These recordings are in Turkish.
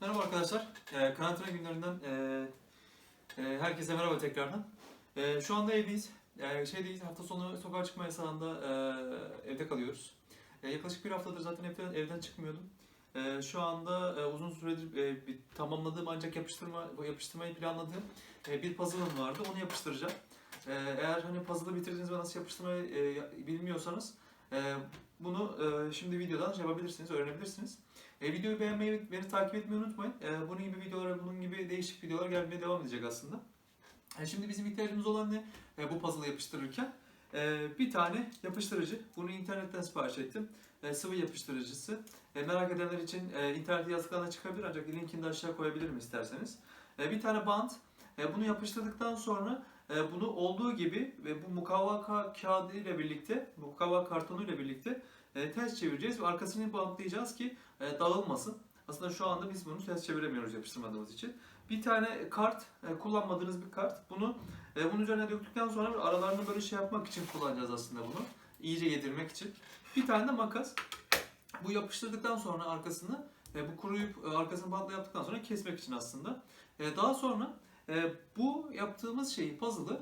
Merhaba arkadaşlar. Ee, karantina günlerinden e, e, herkese merhaba tekrardan. E, şu anda evdeyiz. E, şeydeyiz, hafta sonu sokağa çıkma yasağında e, evde kalıyoruz. E, yaklaşık bir haftadır zaten evden, evden çıkmıyordum. E, şu anda e, uzun süredir e, bir tamamladığım ancak yapıştırma yapıştırmayı planladığım e, bir puzzle'ım vardı. Onu yapıştıracağım. E, eğer hani puzzle'ı bitirdiniz ve nasıl yapıştırmayı e, bilmiyorsanız e, bunu e, şimdi videodan şey yapabilirsiniz, öğrenebilirsiniz. E, videoyu beğenmeyi, beni takip etmeyi unutmayın. E, bunun gibi videolar, bunun gibi değişik videolar gelmeye devam edecek aslında. E, şimdi bizim ihtiyacımız olan ne? E, bu puzzle'ı yapıştırırken e, bir tane yapıştırıcı. Bunu internetten sipariş ettim. E, sıvı yapıştırıcısı. E, merak edenler için e, internette yazdıklarına çıkabilir ancak linkini de aşağı koyabilirim isterseniz. E, bir tane bant. E, bunu yapıştırdıktan sonra e, bunu olduğu gibi ve bu mukavva ka- kağıdı ile birlikte, mukavva kartonu ile birlikte e, ters çevireceğiz ve arkasını bantlayacağız ki e, dağılmasın. Aslında şu anda biz bunu ters çeviremiyoruz yapıştırmadığımız için. Bir tane kart, e, kullanmadığınız bir kart. Bunu bunun üzerine döktükten sonra aralarını böyle şey yapmak için kullanacağız aslında bunu. İyice yedirmek için. Bir tane de makas. Bu yapıştırdıktan sonra arkasını, bu kuruyup arkasını bantla yaptıktan sonra kesmek için aslında. Daha sonra bu yaptığımız şeyi, puzzle'ı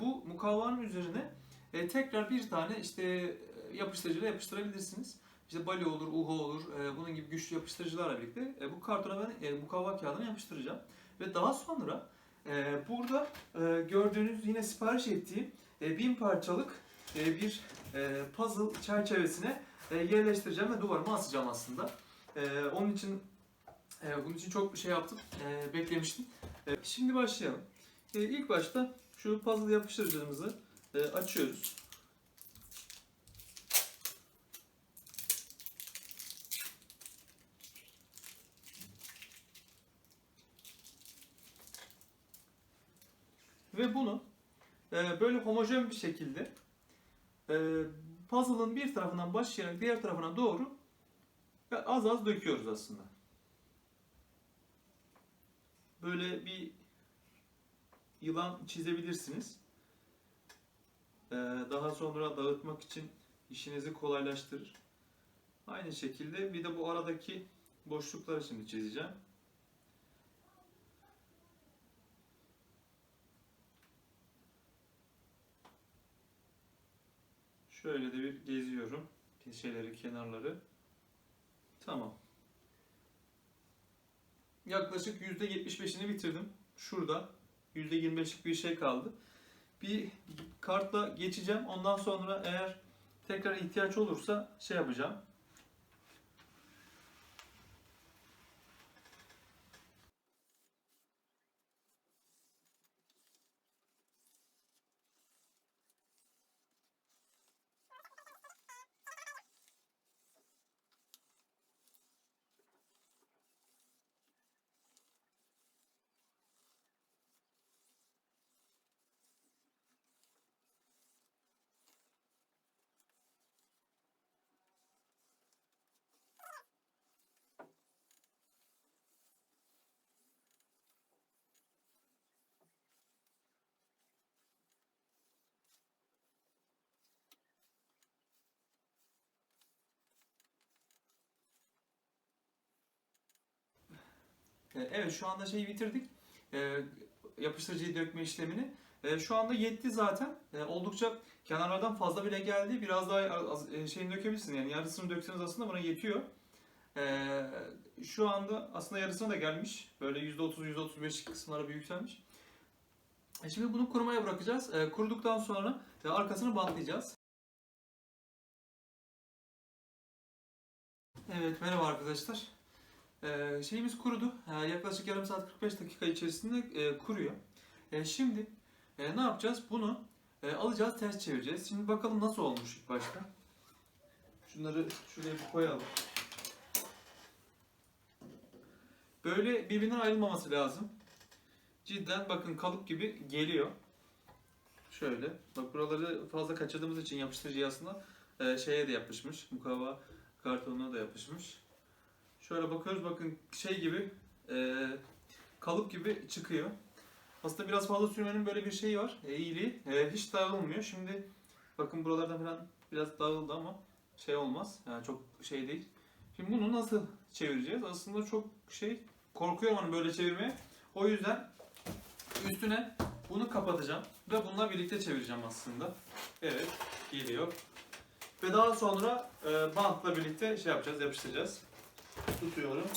bu mukavvanın üzerine tekrar bir tane işte yapıştırıcıyla yapıştırabilirsiniz. İşte bali olur, uho olur, e, bunun gibi güçlü yapıştırıcılarla birlikte e, bu kartona ben e, mukavva kağıdını yapıştıracağım. Ve daha sonra e, burada e, gördüğünüz yine sipariş ettiğim e, bin parçalık e, bir e, puzzle çerçevesine e, yerleştireceğim ve duvarıma asacağım aslında. E, onun için e, bunun için çok şey yaptım, e, beklemiştim. E, şimdi başlayalım. E, ilk başta şu puzzle yapıştırıcımızı e, açıyoruz. Ve bunu e, böyle homojen bir şekilde e, puzzle'ın bir tarafından başlayarak diğer tarafına doğru az az döküyoruz aslında. Böyle bir yılan çizebilirsiniz. E, daha sonra dağıtmak için işinizi kolaylaştırır. Aynı şekilde bir de bu aradaki boşlukları şimdi çizeceğim. Şöyle de bir geziyorum. Şeyleri, kenarları. Tamam. Yaklaşık %75'ini bitirdim. Şurada %25'lik bir şey kaldı. Bir kartla geçeceğim. Ondan sonra eğer tekrar ihtiyaç olursa şey yapacağım. Evet şu anda şeyi bitirdik. E, yapıştırıcıyı dökme işlemini. E, şu anda yetti zaten. Oldukça kenarlardan fazla bile geldi. Biraz daha e, şeyini dökebilirsin. Yani yarısını dökseniz aslında buna yetiyor. Şu anda aslında yarısına da gelmiş. Böyle %30-%35 kısımlara bir. E, şimdi bunu kurumaya bırakacağız. Kuruduktan sonra e, arkasını bantlayacağız. Evet merhaba arkadaşlar. Ee, şeyimiz kurudu. Ee, yaklaşık yarım saat 45 dakika içerisinde e, kuruyor. E, şimdi e, ne yapacağız? Bunu e, alacağız, ters çevireceğiz. Şimdi bakalım nasıl olmuş ilk başta. Şunları şuraya bir koyalım. Böyle birbirinden ayrılmaması lazım. Cidden bakın kalıp gibi geliyor. Şöyle. Bak buraları fazla kaçırdığımız için yapıştırıcı aslında şeye de yapışmış. Mukavva kartonuna da yapışmış. Şöyle bakıyoruz bakın şey gibi e, kalıp gibi çıkıyor. Aslında biraz fazla sürmenin böyle bir şeyi var. E, iyiliği. E, hiç dağılmıyor. Şimdi bakın buralardan falan biraz dağıldı ama şey olmaz. Yani çok şey değil. Şimdi bunu nasıl çevireceğiz? Aslında çok şey korkuyorum onu böyle çevirmeye. O yüzden üstüne bunu kapatacağım ve bununla birlikte çevireceğim aslında. Evet, geliyor. Ve daha sonra e, bantla birlikte şey yapacağız, yapıştıracağız. Tutuyorum.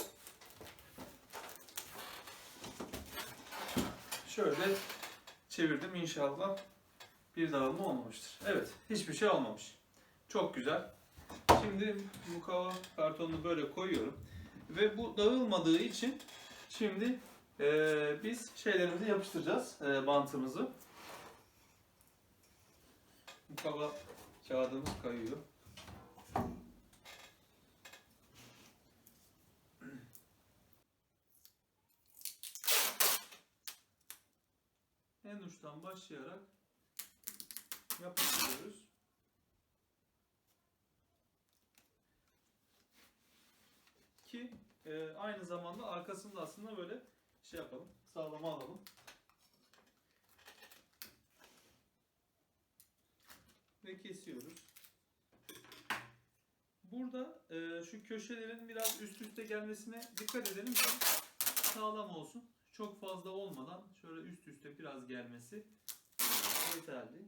Şöyle çevirdim inşallah bir dağılma olmamıştır. Evet, hiçbir şey olmamış. Çok güzel. Şimdi mukavva kartonunu böyle koyuyorum. Ve bu dağılmadığı için şimdi eee, biz şeylerimizi yapıştıracağız, eee, bantımızı. Mukavva kağıdımız kayıyor. Uçtan başlayarak yapıştırıyoruz. Ki e, aynı zamanda arkasında aslında böyle şey yapalım, sağlama alalım. Ve kesiyoruz. Burada e, şu köşelerin biraz üst üste gelmesine dikkat edelim sağlam olsun. Çok fazla olmadan şöyle üst üste biraz gelmesi yeterli.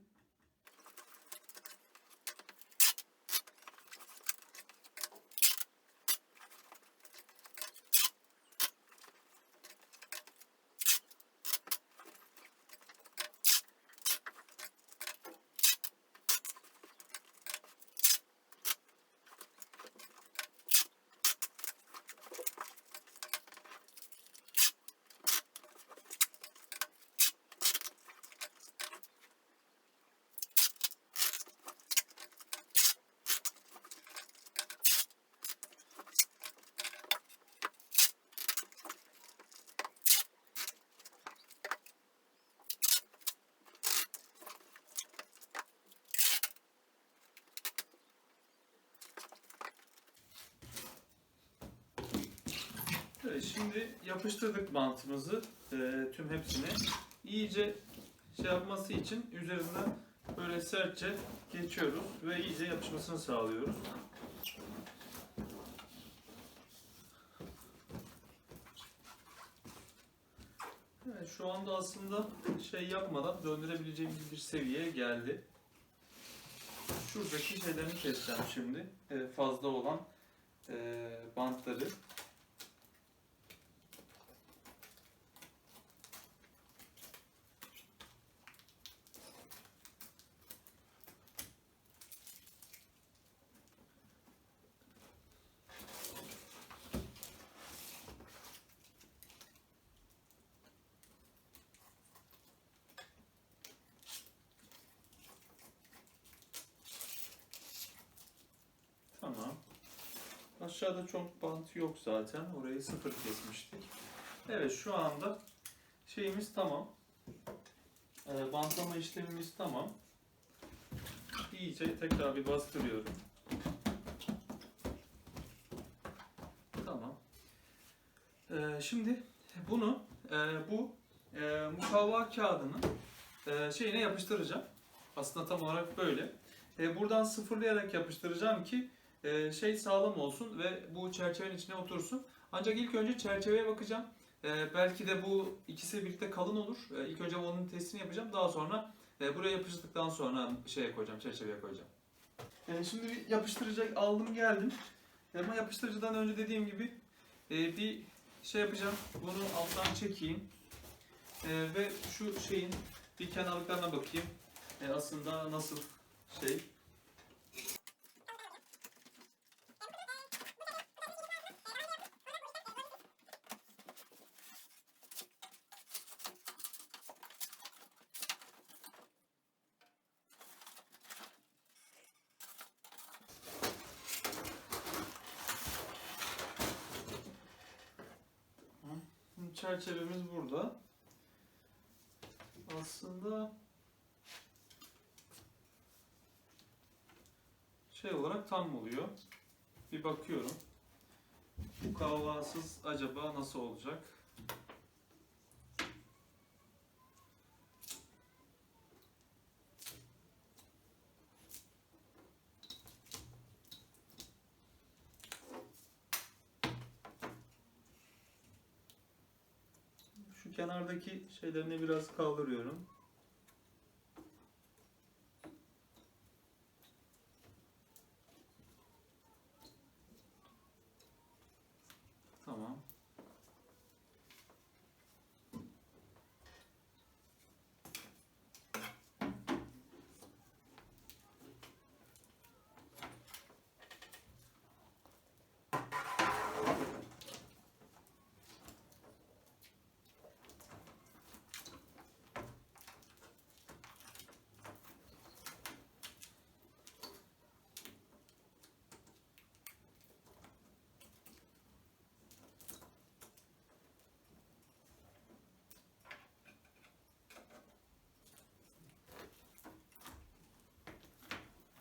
Şimdi yapıştırdık bantımızı e, tüm hepsini. İyice şey yapması için üzerinden böyle sertçe geçiyoruz ve iyice yapışmasını sağlıyoruz. Evet, şu anda aslında şey yapmadan döndürebileceğimiz bir seviyeye geldi. Şuradaki şeylerini keseceğim şimdi. E, fazla olan e, bantları. Tamam. Aşağıda çok bant yok zaten. Orayı sıfır kesmiştik. Evet şu anda şeyimiz tamam. Ee, bantlama işlemimiz tamam. İyice tekrar bir bastırıyorum. Tamam. Ee, şimdi bunu e, bu e, mukavva kağıdının e, şeyine yapıştıracağım. Aslında tam olarak böyle. E, buradan sıfırlayarak yapıştıracağım ki e, şey sağlam olsun ve bu çerçevenin içine otursun. Ancak ilk önce çerçeveye bakacağım. E, belki de bu ikisi birlikte kalın olur. E, ilk önce onun testini yapacağım. Daha sonra e, buraya yapıştırdıktan sonra şeye koyacağım, çerçeveye koyacağım. E, şimdi bir yapıştıracak aldım geldim. Ama yapıştırıcıdan önce dediğim gibi e, bir şey yapacağım. Bunu alttan çekeyim. Ve şu şeyin bir kenarlıklarına bakayım. Aslında nasıl şey Çerçevemiz burada. Aslında şey olarak tam oluyor. Bir bakıyorum. Bu kahvasız acaba nasıl olacak? Kenardaki şeylerini biraz kaldırıyorum. Tamam.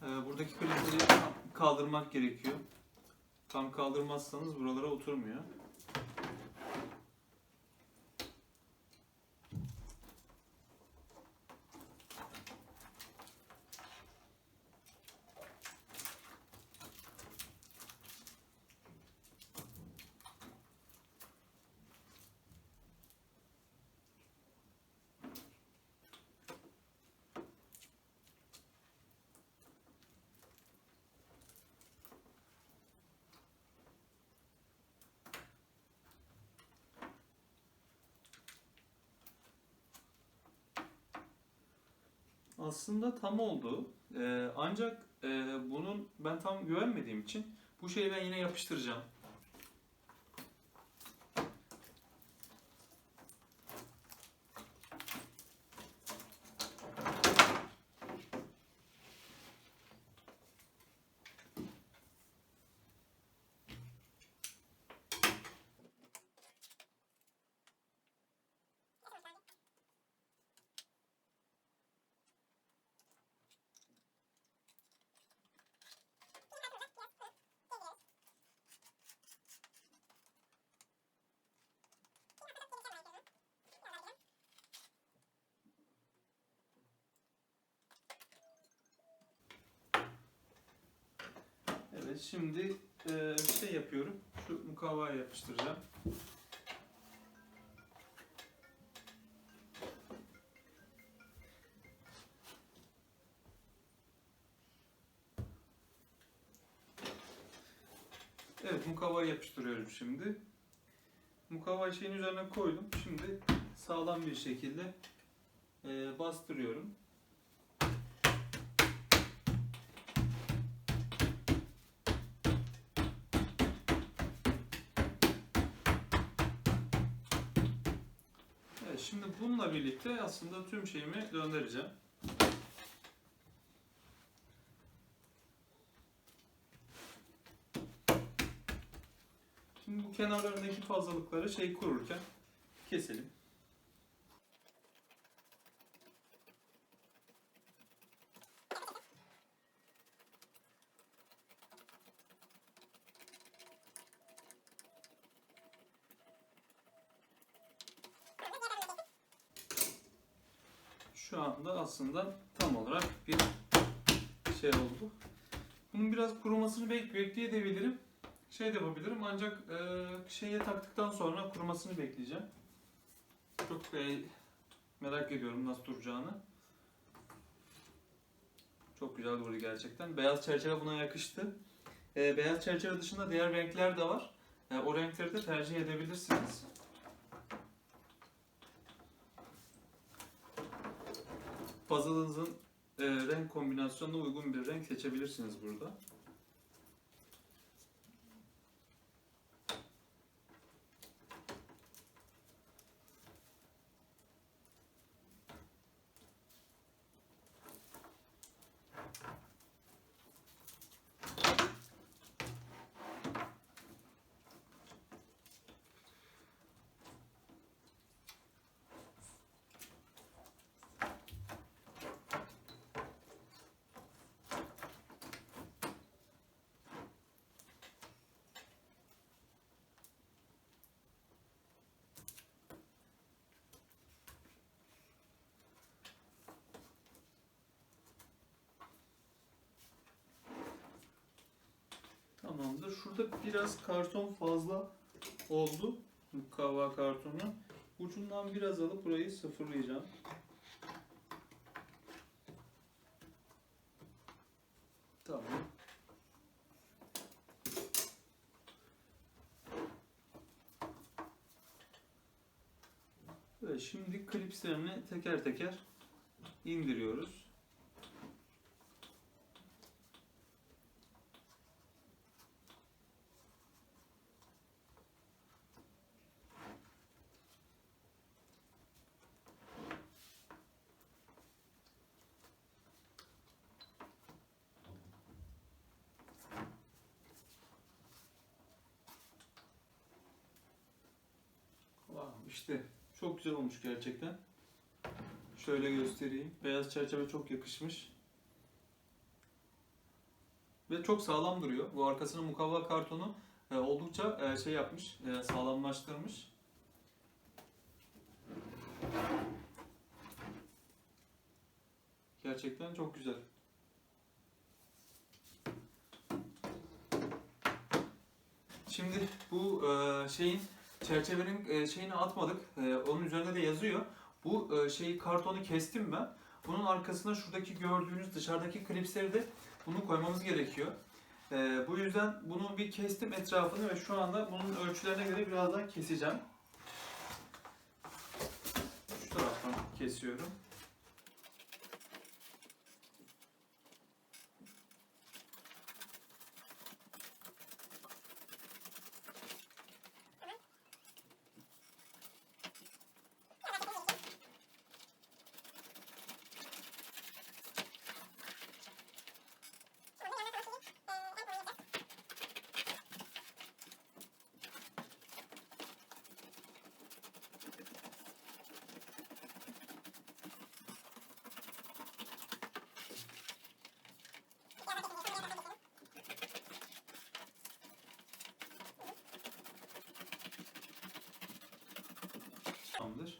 Ee, buradaki klipleri kaldırmak gerekiyor. Tam kaldırmazsanız buralara oturmuyor. Aslında tam oldu. Ee, ancak e, bunun ben tam güvenmediğim için bu şeyi ben yine yapıştıracağım. Şimdi e, şey yapıyorum. Şu mukavvaya yapıştıracağım. Evet mukavvayı yapıştırıyorum şimdi. Mukavvayı şeyin üzerine koydum. Şimdi sağlam bir şekilde e, bastırıyorum. Bununla birlikte aslında tüm şeyimi döndüreceğim. Şimdi bu kenarlarındaki fazlalıkları şey kururken keselim. Şu anda aslında tam olarak bir şey oldu. Bunun biraz kurumasını bek bekleyebilirim. Şey de yapabilirim ancak e, şeye taktıktan sonra kurumasını bekleyeceğim. Çok e, merak ediyorum nasıl duracağını. Çok güzel durdu gerçekten. Beyaz çerçeve buna yakıştı. E, beyaz çerçeve dışında diğer renkler de var. E, o renkleri de tercih edebilirsiniz. Puzzle'ınızın e, renk kombinasyonuna uygun bir renk seçebilirsiniz burada. Tamamdır. Şurada biraz karton fazla oldu. Mukavva kartonu. Ucundan biraz alıp burayı sıfırlayacağım. Tamam. Evet, şimdi klipslerini teker teker indiriyoruz. İşte çok güzel olmuş gerçekten. Şöyle göstereyim. Beyaz çerçeve çok yakışmış. Ve çok sağlam duruyor. Bu arkasına mukavva kartonu e, oldukça e, şey yapmış, e, sağlamlaştırmış. Gerçekten çok güzel. Şimdi bu şeyin çerçevenin e, şeyini atmadık. E, onun üzerinde de yazıyor. Bu e, şeyi kartonu kestim ben. Bunun arkasına şuradaki gördüğünüz dışarıdaki klipsleri de bunu koymamız gerekiyor. Bu yüzden bunu bir kestim etrafını ve şu anda bunun ölçülerine göre birazdan keseceğim. Şu taraftan kesiyorum. Tamamdır.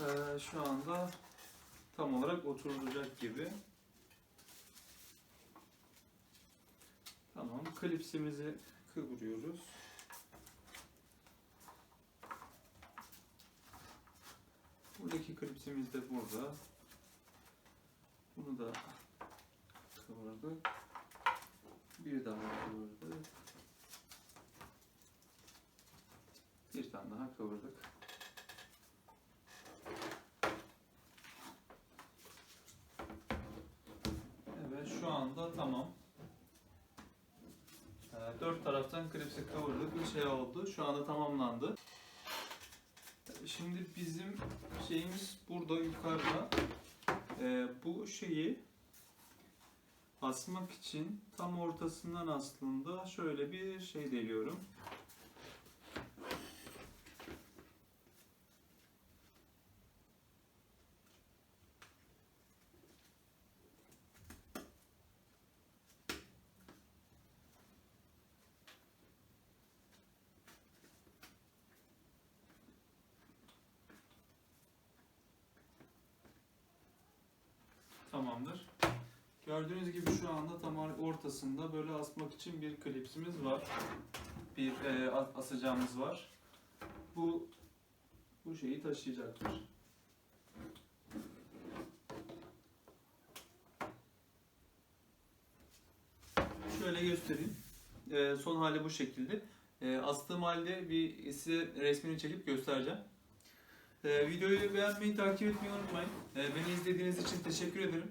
Ee, şu anda tam olarak oturulacak gibi. Tamam, klipsimizi kıvırıyoruz. Buradaki klipsimiz de burada. Bunu da kıvırdık. Bir daha kıvırdık. Bir tane daha kıvırdık. Evet şu anda tamam. Ee, Dört taraftan klipsi kavurduk. Bir şey oldu. Şu anda tamamlandı. Şimdi bizim şeyimiz burada yukarıda. Ee, bu şeyi asmak için tam ortasından aslında şöyle bir şey deliyorum. Tamamdır. Gördüğünüz gibi şu anda tam ortasında böyle asmak için bir klipsimiz var. Bir e, as- asacağımız var. Bu bu şeyi taşıyacaktır. Şöyle göstereyim. E, son hali bu şekilde. E, astığım halde bir size resmini çekip göstereceğim. E, videoyu beğenmeyi, takip etmeyi unutmayın. E, beni izlediğiniz için teşekkür ederim.